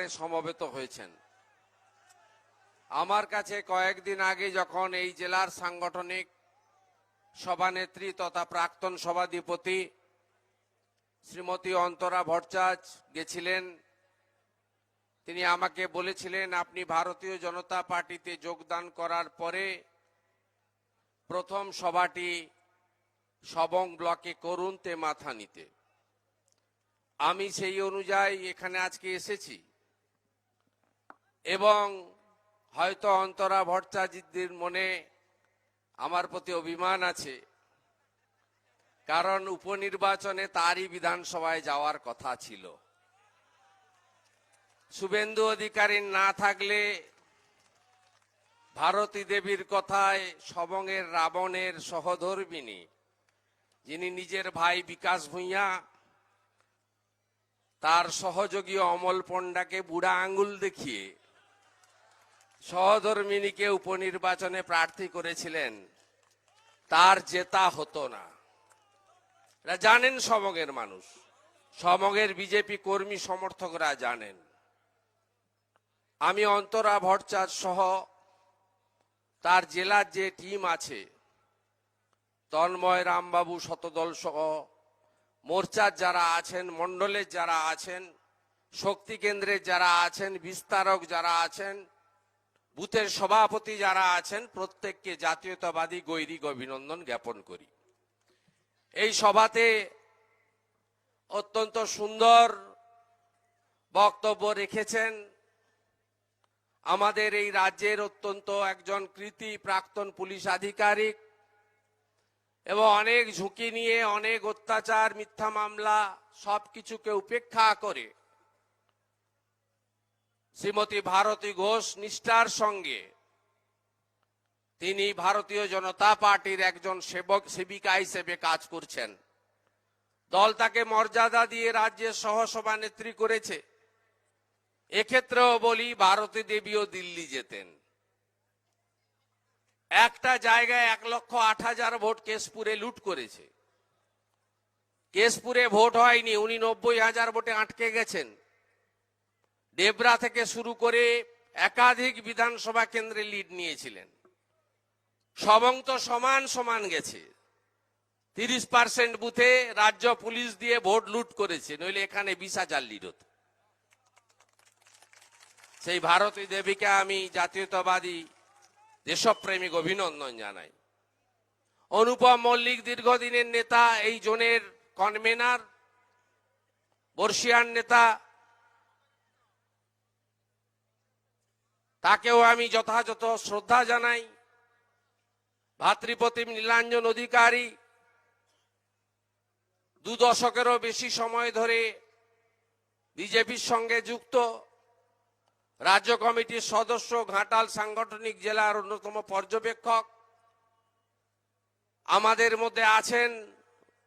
এখানে সমবেত হয়েছেন। আমার কাছে কয়েকদিন আগে যখন এই জেলার সাংগঠনিক সভানেত্রী তথা প্রাক্তন সভাধিপতি শ্রীমতী অন্তরা ভট্টাচ গেছিলেন, তিনি আমাকে বলেছিলেন, আপনি ভারতীয় জনতা পার্টিতে যোগদান করার পরে প্রথম সভাটি সবং ব্লকে করুন তে মাথা নিতে। আমি সেই অনুযায়ী এখানে আজকে এসেছি। এবং হয়তো অন্তরা ভট্টাচার্যের মনে আমার প্রতি অভিমান আছে। কারণ উপনির্বাচনে তারই বিধানসভায় যাওয়ার কথা ছিল। শুভেন্দু অধিকারী না থাকলে ভারতী দেবীর কথায় সবংয়ের রাবণের সহধর্মিনী, যিনি নিজের ভাই বিকাশ ভূঁইয়া তার সহযোগী অমল পণ্ডাকে বুড়া আঙ্গুল দেখিয়ে সহধর্মিনীকে উপনির্বাচনে প্রার্থী করেছিলেন। তার জেতা হতো না। এরা জানেন সমগের মানুষ। সমগের বিজেপি কর্মী সমর্থকরা জানেন। আমি অন্তরা ভট্টাচার্য সহ তার জেলার যে টিম আছে, তন্ময় রামবাবু শতদল সহ মোর্চার যারা আছেন, মণ্ডলের যারা আছেন, শক্তি কেন্দ্রের যারা আছেন, বিস্তারক যারা আছেন বুথের সভাপতি যারা আছেন, প্রত্যেককে জাতীয়তাবাদী, গৈরিক অভিনন্দন জ্ঞাপন করি। এই সভাতে অত্যন্ত সুন্দর বক্তব্য রেখেছেন আমাদের এই রাজ্যের অত্যন্ত একজন কৃতি প্রাক্তন পুলিশ আধিকারিক এবং অনেক ঝুঁকি নিয়ে, অনেক অত্যাচার, মিথ্যা মামলা সবকিছুকে উপেক্ষা করে শ্রীমতী ভারতী ঘোষ নিষ্ঠার সঙ্গে তিনি ভারতীয় জনতা পার্টির একজন সেবক, সেবিকা হিসেবে কাজ করছেন। দল তাকে মর্যাদা দিয়ে রাজ্যের সহসভানেত্রী করেছে। এক্ষেত্রেও বলি, ভারতী দেবীও দিল্লি যেতেন। একটা জায়গায় এক লক্ষ আট হাজার ভোট কেশপুরে লুট করেছে। কেশপুরে ভোট হয়নি, উনি নব্বই হাজার ভোটে আটকে গেছেন। ডেবরা থেকে শুরু করে একাধিক বিধানসভা কেন্দ্রে লিড নিয়েছিলেন। সবং তো সমান সমান গেছে। তিরিশ পার্সেন্ট বুথে রাজ্য পুলিশ দিয়ে ভোট লুট করেছে, নইলে এখানে বিশ হাজার লিড হতো। সেই ভারতী দেবীকে আমি জাতীয়তাবাদী দেশপ্রেমিক অভিনন্দন জানাই। অনুপম মল্লিক দীর্ঘদিনের নেতা, এই জোনের কনভেনার বর্ষিয়ান নেতা তাকেও আমি যথাযথ শ্রদ্ধা জানাই। ভাতৃপ্রতিম নীলাঞ্জন অধিকারী, দু দশকেরও বেশি সময় ধরে বিজেপির সঙ্গে যুক্ত। রাজ্য কমিটির সদস্য, ঘাটাল সাংগঠনিক জেলার অন্যতম পর্যবেক্ষক। আমাদের মধ্যে আছেন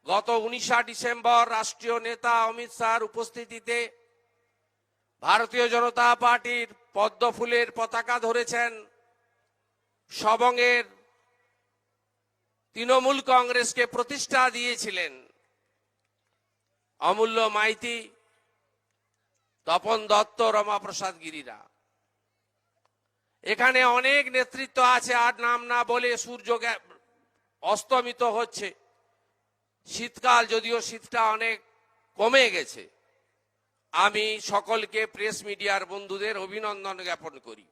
গত উনিশা ডিসেম্বর রাষ্ট্রীয় নেতা অমিত শাহর উপস্থিতিতে ভারতীয় জনতা পার্টির পদ্ম ফুলের পতাকা ধরেছেন সবংয়ের তৃণমূল কংগ্রেসকে প্রতিষ্ঠা দিয়েছিলেন অমূল্য মাইতি, তপন দত্ত, রমাপ্রসাদ গিরিরা। এখানে অনেক নেতৃত্ব আছে, আর নাম না বলে সূর্য অস্তমিত হচ্ছে। শীতকাল, যদিও শীতটা অনেক কমে গেছে। আমি সকলকে প্রেস মিডিয়ার বন্ধুদের অভিনন্দন জ্ঞাপন করি।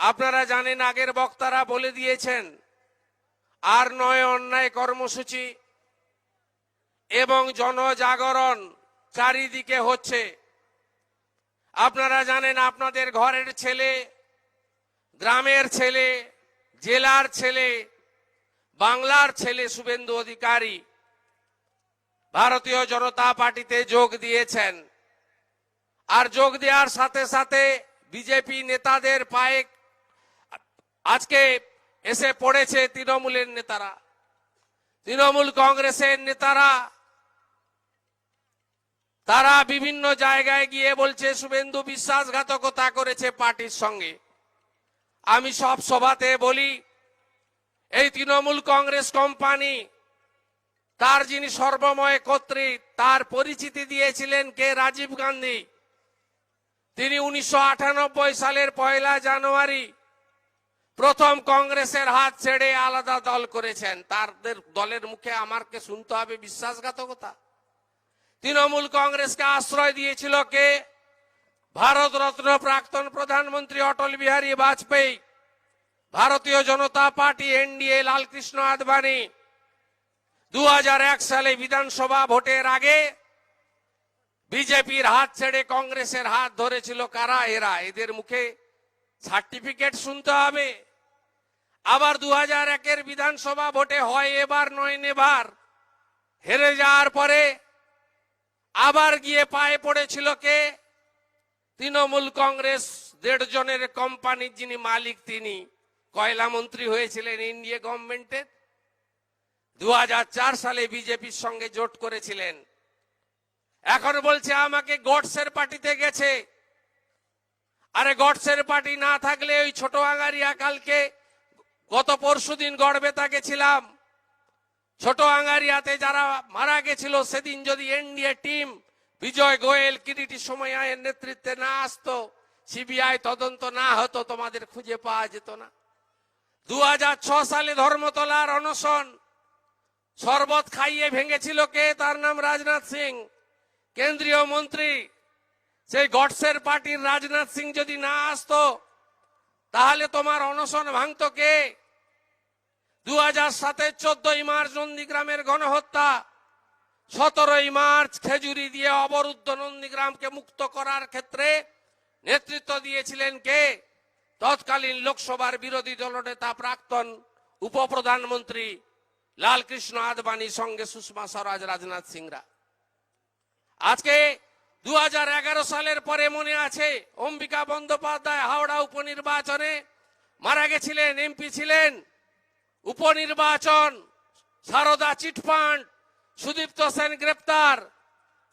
আপনারা জানেন, আগের বক্তারা বলে দিয়েছেন, আর নয় অন্যায় কর্মসূচি এবং জনজাগরণ চারিদিকে হচ্ছে। আপনারা জানেন, আপনাদের ঘরের ছেলে, গ্রামের ছেলে, জেলার ছেলে, বাংলার ছেলে শুভেন্দু অধিকারী ভারতীয় জনতা পার্টিতে যোগ দিয়েছেন। আর যোগ দেওয়ার সাথে সাথে বিজেপি নেতাদের পায়ে আজকে এসে পড়েছে তৃণমূলের নেতারা। তৃণমূল কংগ্রেসের নেতারা, তারা বিভিন্ন জায়গায় গিয়ে বলছে, শুভেন্দু বিশ্বাসঘাতকতা করেছে পার্টির সঙ্গে। আমি সব সভাতে বলি, এই তৃণমূল কংগ্রেস কোম্পানি তার যিনি সর্বময় কর্ত্রী, তার পরিচিতি দিয়েছিলেন কে? রাজীব গান্ধী। তিনি উনিশশো আটানব্বই সালের পয়লা জানুয়ারি প্রথম কংগ্রেসের হাত ছেড়ে আলাদা দল করেছেন। তাদের দলের মুখে আমারকে শুনতে হবে বিশ্বাসঘাতকতা। তৃণমূল কংগ্রেসকে আশ্রয় দিয়েছিল কে? ভারত রত্ন প্রাক্তন প্রধানমন্ত্রী অটল বিহারী বাজপেয়ী, ভারতীয় জনতা পার্টি এনডিএ লালকৃষ্ণ আদবানি দু হাজার এক সালে বিধানসভা ভোটের আগে বিজেপির হাত ছেড়ে কংগ্রেসের হাত ধরেছিল কারা? এরা। এদের মুখে সার্টিফিকেট শুনতে হবে। আবার দু হাজার একের বিধানসভা ভোটে হয় এবার নয় নেবার। হেরে যাওয়ার পরে আবার গিয়ে পায়ে পড়েছিল কে? তৃণমূল কংগ্রেস দেড় জনের কোম্পানির যিনি মালিক তিনি। কয়লা মন্ত্রী হয়েছিলেন ইন্ডিয়া গভর্নমেন্টের। দু হাজার চার সালে বিজেপির সঙ্গে জোট করেছিলেন। এখন বলছে, আমাকে গডসের পার্টিতে গেছে। আরে গডসের পার্টি না থাকলে ওই ছোট আঙ্গারিয়া কালকে গত পরশুদিন গড়বেতা গেছিলাম। ছোট আঙ্গারিয়াতে যারা মারা গেছিল, সেদিন যদি এনডিএ টিম বিজয় গোয়েল কিরিটি সময়ের নেতৃত্বে না আসতো, সিবিআই তদন্ত না হতো, তোমাদের খুঁজে পাওয়া যেত না। দু সালে ধর্মতলার অনশন শরবত খাইয়ে ভেঙেছিল কে? তার নাম রাজনাথ সিং। কেন্দ্রীয় মন্ত্রী সেই গডসের পার্টির রাজনাথ সিং যদি না আসতো, তাহলে তোমার অনশন ভাঙতো কে? দু হাজার সাতের চোদ্দই মার্চ নন্দীগ্রামের গণহত্যা, সতেরোই মার্চ খেজুরি দিয়ে অবরুদ্ধ নন্দীগ্রামকে মুক্ত করার ক্ষেত্রে নেতৃত্ব দিয়েছিলেন কে? তৎকালীন লোকসভার বিরোধী দলনেতা প্রাক্তন উপপ্রধানমন্ত্রী লালকৃষ্ণ আদবানি সঙ্গে সুষমা স্বরাজ রাজনাথ সিংরা। আজকে দুহাজার এগারো সালের পরে মনে আছে, অম্বিকা বন্দ্যোপাধ্যায় হাওড়া উপনির্বাচনে মারা গেছিলেন, এমপি ছিলেন। উপনির্বাচন, সারদা চিটফান্ড, সুদীপ্ত সেন গ্রেপ্তার।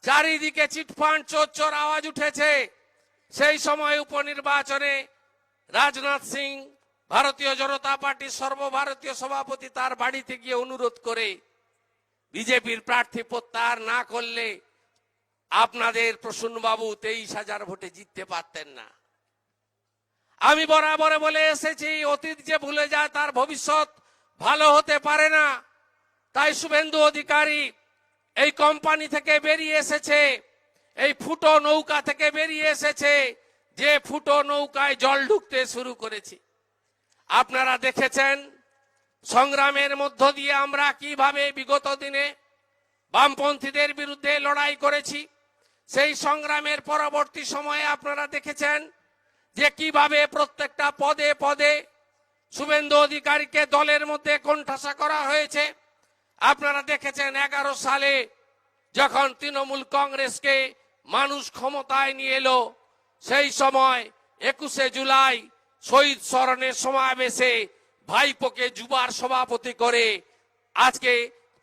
চারিদিকে চিটফান্ড চোর চোর আওয়াজ উঠেছে। সেই সময় উপনির্বাচনে রাজনাথ সিং ভারতীয় জনতা পার্টির সর্বভারতীয় সভাপতি তার বাড়িতে গিয়ে অনুরোধ করে বিজেপির প্রার্থী প্রত্যাহার না করলে আপনাদের প্রসূনবাবু তেইশ হাজার ভোটে জিততে পারতেন না। আমি বরাবর বলে এসেছি, অতীত যে ভুলে যায় তার ভবিষ্যৎ ভালো হতে পারে না। তাই শুভেন্দু অধিকারী এই কোম্পানি থেকে বেরিয়ে এসেছে, এই ফুটো নৌকা থেকে বেরিয়ে এসেছে, যে ফুটো নৌকায় জল ঢুকতে শুরু করেছে। আপনারা দেখেছেন, সংগ্রামের মধ্য দিয়ে আমরা কীভাবে বিগত দিনে বামপন্থীদের বিরুদ্ধে লড়াই করেছি, সেই সংগ্রামের পরবর্তী সময়ে আপনারা দেখেছেন যে কীভাবে প্রত্যেকটা পদে পদে শুভেন্দু অধিকারীকে দলের মধ্যে কোণঠাসা করা হয়েছে। আপনারা দেখেছেন এগারো সালে যখন তৃণমূল কংগ্রেসকে মানুষ ক্ষমতায় নিয়ে এলো, সেই সময় একুশে জুলাই শহীদ স্মরণের সমাবেশে ভাইপোকে যুবার সভাপতি করে আজকে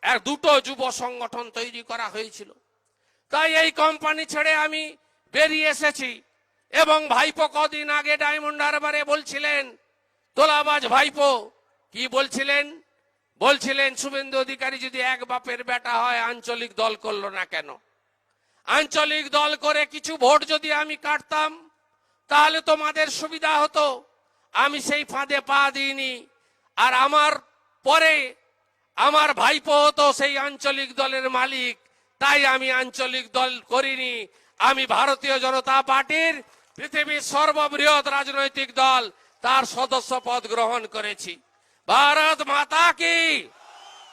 এক দুটো যুব সংগঠন তৈরি করা হয়েছিল। তাই এই কোম্পানি ছেড়ে আমি বেরিয়ে এসেছি এবং ভাইপো কদিন আগে ডায়মন্ড হারবারে বলছিলেন, তোলাবাজ ভাইপো, কি বলছিলেন? বলছিলেন, শুভেন্দু অধিকারী যদি এক বাপের বেটা হয়, আঞ্চলিক দল করল না কেন? আঞ্চলিক দল করে কিছু ভোট যদি আমি কাটতাম, তাহলে তোমাদের সুবিধা হতো। আমি সেই ফাঁদে পা দিইনি। আর আমার পরে আমার ভাইপো হতো সেই আঞ্চলিক দলের মালিক। তাই আমি আঞ্চলিক দল করিনি। আমি ভারতীয় জনতা পার্টির পৃথিবীর সর্ববৃহৎ রাজনৈতিক দল। তার সদস্য পদ গ্রহণ করেছি। ভারত মাতা কি?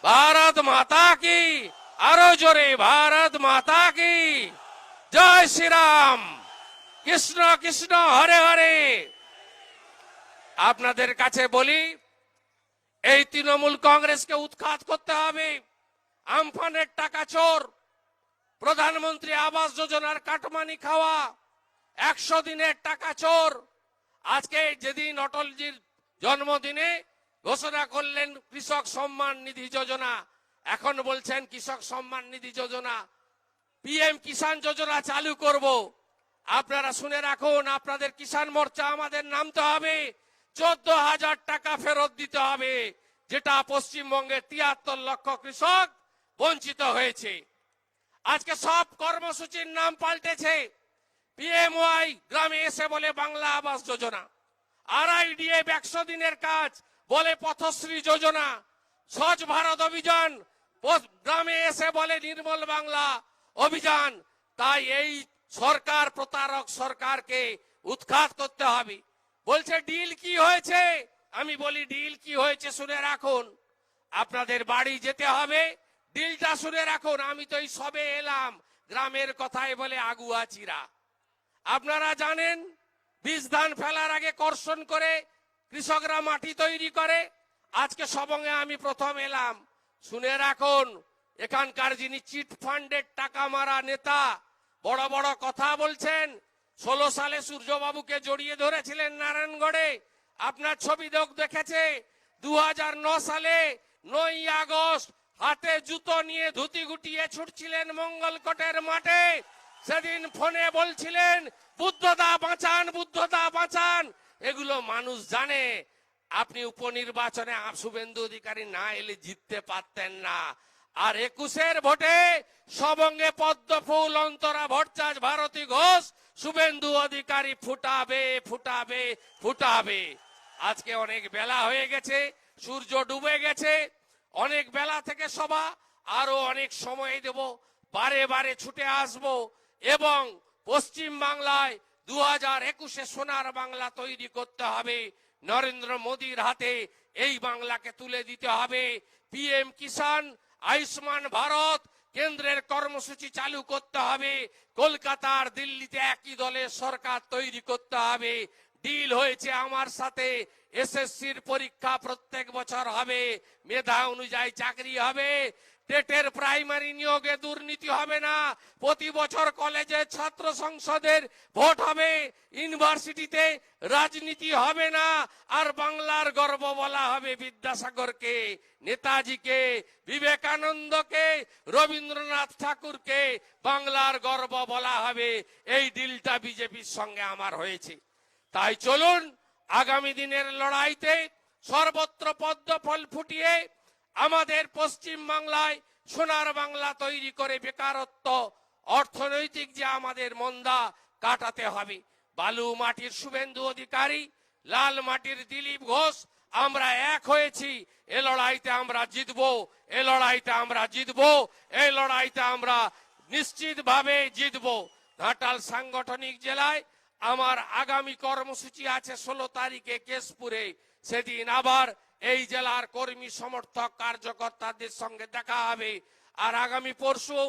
ভারত মাতা কি? আরও জোরে, ভারত মাতা কি? জয় শ্রীরাম। কৃষ্ণ কৃষ্ণ, হরে হরে। আপনাদের কাছে বলি, এই তৃণমূল কংগ্রেসকে উৎখাত করতে হবে। আমফানের টাকা চোর, প্রধানমন্ত্রী আবাস যোজনার কাটমানি খাওয়া, একশো দিনের টাকা চোর। আজকে যেদিন অটলজির জন্মদিনে ঘোষণা করলেন কৃষক সম্মান নিধি যোজনা, এখন বলছেন কৃষক সম্মান নিধি যোজনা। পিএম কিষাণ যোজনা চালু করব। আপনারা শুনে রাখুন, আপনাদের কিষাণ মোর্চা আমাদের নামতে হবে। চোদ্দ হাজার টাকা ফেরত দিতে হবে, যেটা পশ্চিমবঙ্গের তিয়াত্তর লক্ষ কৃষক বঞ্চিত হয়েছে। আজকে সব কর্মসূচির নাম পাল্টেছে। পিএমওয়াই গ্রামে এসে বলে বাংলা আবাস যোজনা। আরআইডিএফ একশো দিনের কাজ বলে পথশ্রী যোজনা। স্বচ্ছ ভারত অভিযান গ্রামে এসে বলে নির্মল বাংলা অভিযান। তাই এই সরকার প্রতারক সরকারকে উৎখাত করতে হবে। বলছে, ডিল কি হয়েছে? আমি বলি, ডিল কি হয়েছে শুনে রাখুন। আপনাদের বাড়ি যেতে হবে। ডিলটা শুনে রাখুন। আমি তো এই সবে এলাম। গ্রামের কথায় বলে আগুয়া চিরা। আপনারা জানেন বীজ ধান ফেলার আগে কর্ষণ করে কৃষকরা মাটি তৈরি করে। আজকে সবঙ্গে আমি প্রথম এলাম। শুনে রাখুন, এখানকার যিনি চিট ফান্ডের টাকা মারা নেতা, বড় বড় কথা বলছেন ষোলো সালে সূর্যবাবুকে জড়িয়ে ধরেছিলেন নারায়ণগড়ে। আপনার ছবি দেখ দেখেছে? দু সালে নয় আগস্ট হাতে জুতো নিয়ে ধুতি গুটিয়ে ছুটছিলেন মঙ্গলকোটের মাঠে। সেদিন ফোনে বলছিলেন, বুদ্ধদা বাঁচান বুদ্ধদা বাঁচান। এগুলো মানুষ জানে। আপনি উপনির্বাচনে শুভেন্দু অধিকারী না এলে জিততে পারতেন না। আর একুশের ভোটে সবঙ্গে পদ্ম ফুল, অন্তরা ভট্টাচ ভারতী ঘোষ, শুভেন্দু অধিকারী ফুটাবে ফুটাবে ফুটাবে। আজকে অনেক বেলা হয়ে গেছে, সূর্য ডুবে গেছে, অনেক বেলা থেকে সভা, আরও অনেক সময় দেব, বারে বারে ছুটে আসব এবং পশ্চিম বাংলায় দু হাজার একুশে সোনার বাংলা তৈরি করতে হবে। নরেন্দ্র মোদীর হাতে এই বাংলাকে তুলে দিতে হবে। পিএম কিষান আয়ুষ্মান ভারত কেন্দ্রের কর্মসূচি চালু করতে হবে। কলকাতার দিল্লিতে একই দলের সরকার তৈরি করতে হবে। ডিল হয়েছে আমার সাথে। এসএসসির পরীক্ষা প্রত্যেক বছর হবে। মেধা অনুযায়ী চাকরি হবে। টেটের প্রাইমারি নিয়োগে দুর্নীতি হবে না। প্রতি বছর কলেজে ছাত্র সংসদের ভোট হবে। ইউনিভার্সিটিতে রাজনীতি হবে না। আর বাংলার গর্ব বলা হবে বিদ্যাসাগরকে, নেতাজিকে, বিবেকানন্দকে, রবীন্দ্রনাথ ঠাকুরকে। বাংলার গর্ব বলা হবে এই ডিলটা বিজেপির সঙ্গে আমার হয়েছে। তাই চলুন আগামী দিনের লড়াইতে সর্বত্র পদ্ম ফল ফুটিয়ে আমাদের পশ্চিম বাংলায় সোনার বাংলা তৈরি করে বেকারত্ব, অর্থনৈতিক যে আমাদের মন্দা কাটাতে হবে। বালু মাটির শুভেন্দু অধিকারী লাল মাটির দিলীপ ঘোষ, আমরা এক হয়েছি। এ লড়াইতে আমরা জিতবো, এ লড়াইতে আমরা জিতবো এই লড়াইতে আমরা নিশ্চিতভাবে জিতবো। ঘাটাল সাংগঠনিক জেলায় আমার আগামী কর্মসূচি আছে ষোলো তারিখে কেশপুরে। সেদিন আবার এই জেলার কর্মী সমর্থক কার্যকর্তাদের সঙ্গে দেখা হবে। আর আগামী পরশু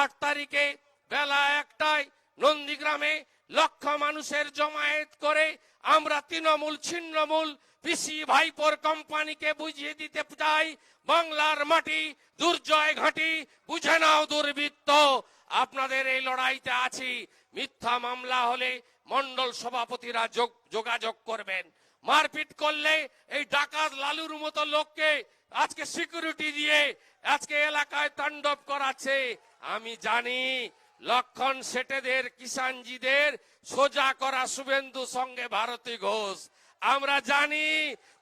আট তারিখে বেলা একটায় নন্দীগ্রামে লক্ষ মানুষের জমায়েত করে আমরা তৃণমূল, ছিন্নমূল, পিসি, ভাইপোর কোম্পানিকে বুঝিয়ে দিতে চাই। বাংলার মাটি, দুর্জয় ঘাঁটি, বুঝে নাও দুর্বৃত্ত। আপনাদের এই লড়াইতে আছি। মিথ্যা মামলা হলে মন্ডল সভাপতিরা যোগ- যোগাযোগ করবেন। মারপিট করলে এই ডাকাত লালুর মতো লোককে আজকে সিকিউরিটি দিয়ে আজকে এলাকায় তাণ্ডব করাচ্ছে। আমি জানি লক্ষণ সেটেদের কিষানজিদের, সোজা করা শুভেন্দু সঙ্গে ভারতী ঘোষ। আমরা জানি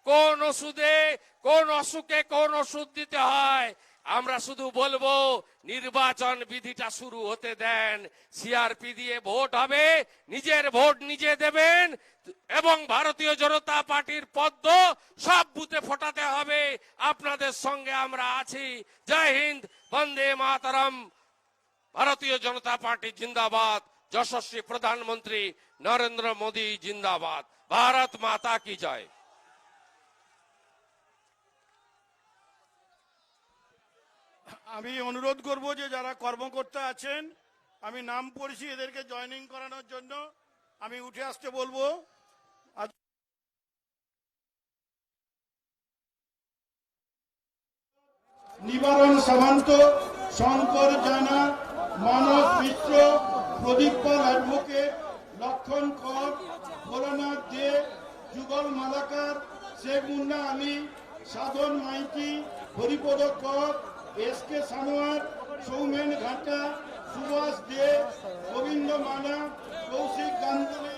কোন ওষুধে, কোন অসুখে কোন ওষুধ দিতে হয়। আমরা শুধু বলব, নির্বাচন বিধিটা শুরু হতে দেন। সিআরপি দিয়ে ভোট হবে, নিজের ভোট নিজে দেবেন, এবং ভারতীয় জনতা পার্টির পদ্ম সব বুথে ফোটাতে হবে। আপনাদের সঙ্গে আমরা আছি। জয় হিন্দ, বন্দে মাতরম। ভারতীয় জনতা পার্টি জিন্দাবাদ, যশস্বী প্রধানমন্ত্রী নরেন্দ্র মোদী জিন্দাবাদ। ভারত মাতা কি জয়? আমি অনুরোধ করব যে যারা কর্মকর্তা আছেন, আমি নাম পড়ছি এদেরকে জয়েনিং করানোর জন্য। আমি উঠে আসতে বলব নিবারণ সামন্ত, শঙ্কর জানা মানস মিত্র প্রদীপ অ্যাডভোকেট লক্ষণ কর, ভোলানাথ দে, যুগল মালাকার, শেখ মুন্না আলী, সাধন মাইতি, হরিপদ কর, এস কে সানোয়ার, সৌমেন ঘাটা, সুভাষ দে, গোবিন্দ মানা, কৌশিক গাঙ্গুলি